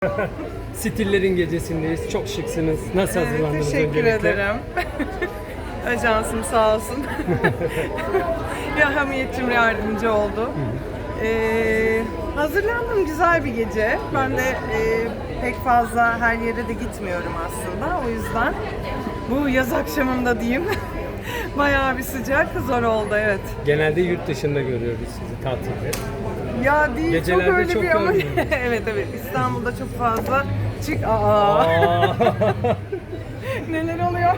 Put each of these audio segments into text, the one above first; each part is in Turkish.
Stillerin gecesindeyiz. Çok şıksınız. Nasıl Evet, hazırlandınız teşekkür öncelikle? ederim. Ajansım sağ olsun. ya hamiyetçim yardımcı oldu. Ee, hazırlandım güzel bir gece. Ben de e, pek fazla her yere de gitmiyorum aslında. O yüzden bu yaz akşamında diyeyim. Bayağı bir sıcak, zor oldu evet. Genelde yurt dışında görüyoruz sizi tatilde. Ya değil Gecelerde çok öyle çok bir ama evet evet İstanbul'da çok fazla çık aa Aa. neler oluyor?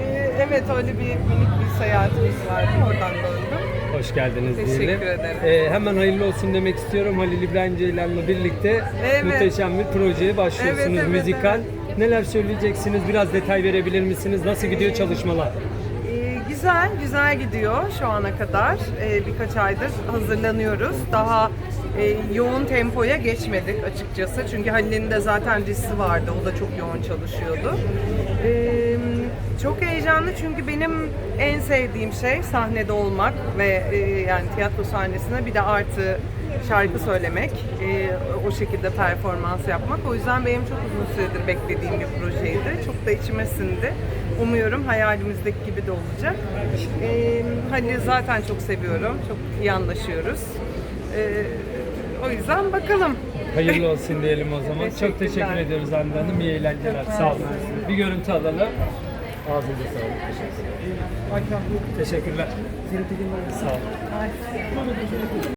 Ee, evet öyle bir minik bir seyahatimiz vardı oradan döndüm. Hoş geldiniz Teşekkür diyelim. ederim. Ee, hemen hayırlı olsun demek istiyorum. Halil İbrahim Ceylan'la birlikte Evet. muhteşem bir projeye başlıyorsunuz Evet, evet, müzikal. evet. Neler söyleyeceksiniz? Biraz detay verebilir misiniz? Nasıl gidiyor çalışmalar? Güzel, güzel gidiyor şu ana kadar. Ee, birkaç aydır hazırlanıyoruz. Daha e, yoğun tempoya geçmedik açıkçası. Çünkü Halil'in de zaten dizisi vardı. O da çok yoğun çalışıyordu. Ee, çok heyecanlı çünkü benim en sevdiğim şey sahnede olmak ve e, yani tiyatro sahnesinde bir de artı şarkı söylemek, e, o şekilde performans yapmak. O yüzden benim çok uzun süredir beklediğim bir projeydi. Çok da içime sindi. Umuyorum hayalimizdeki gibi de olacak. E, Halil'i zaten çok seviyorum. Çok iyi anlaşıyoruz. E, o yüzden bakalım. Hayırlı olsun diyelim o zaman. Çok Teşekkürler. teşekkür ediyoruz Hande Hanım. İyi eğlenceler. Sağ olun. Bir görüntü alalım. Ağzınıza sağlık. Teşekkürler. Sağ olun.